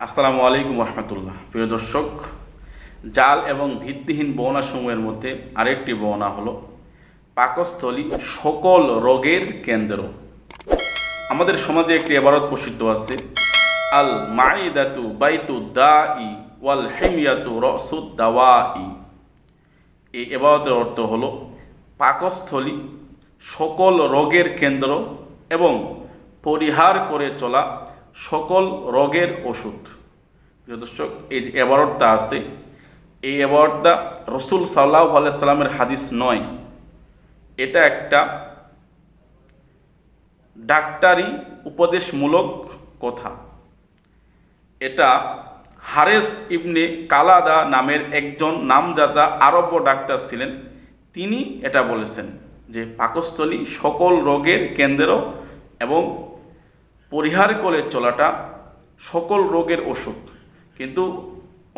আসসালামু আলাইকুম রহমতুল্লাহ। প্রিয় দর্শক, জাল এবং ভিত্তিহীন বৌনাসমূহের মধ্যে আরেকটি বৌনা হলো পাকস্থলী সকল রোগের কেন্দ্র। আমাদের সমাজে একটি এবারত প্রসিদ্ধ আছে, আল মাইদাতু বাইতু দা ই ওয়াল হেমিয়াতু রসুদ দাওয়া ই এই এবারতের অর্থ হলো পাকস্থলী সকল রোগের কেন্দ্র এবং পরিহার করে চলা সকল রোগের ওষুধ। প্রিয় দর্শক, এই যে অ্যাওয়ার্ডটা আছে, এই অ্যাওয়ার্ডটা রসুল সাল্লাহ আলাইসাল্লামের হাদিস নয়। এটা একটা ডাক্তারি উপদেশমূলক কথা। এটা হারেস ইবনে কালাদা নামের একজন নামজাদা আরব্য ডাক্তার ছিলেন। তিনি এটা বলেছেন যে পাকস্থলী সকল রোগের কেন্দ্র এবং পরিহার করে চলাটা সকল রোগের ওষুধ। কিন্তু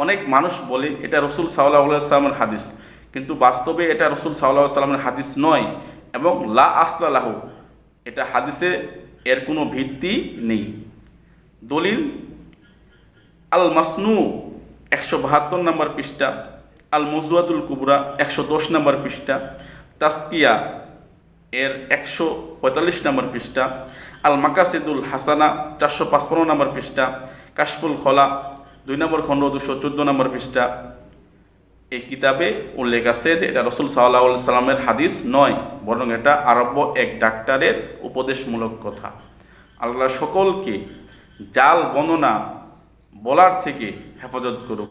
অনেক মানুষ বলে, এটা রসুল সাল্লাহ সাল্লামের হাদিস। কিন্তু বাস্তবে এটা রসুল সাল্লাহ সাল্লামের হাদিস নয় এবং লা আসলাহ এটা হাদিসে এর কোনো ভিত্তি নেই। দলিল আল মাসনু একশো বাহাত্তর নম্বর পৃষ্ঠা আল মজুয়াতুল কুবরা একশো দশ নম্বর পৃষ্ঠা, তাস্কিয়া এর একশো পঁয়তাল্লিশ নম্বর পৃষ্ঠা আল মাকাসিদুল হাসানা চারশো পাঁচপন্ন নম্বর পৃষ্ঠা, কাশফুল খলা দুই নম্বর খণ্ড দুশো চোদ্দ নম্বর পৃষ্ঠা। এই কিতাবে উল্লেখ আছে যে এটা রসুল সাল্লাহ সাল্লামের হাদিস নয়, বরং এটা আরব্য এক ডাক্তারের উপদেশমূলক কথা। আল্লাহ সকলকে জাল বর্ণনা বলার থেকে হেফাজত করুক।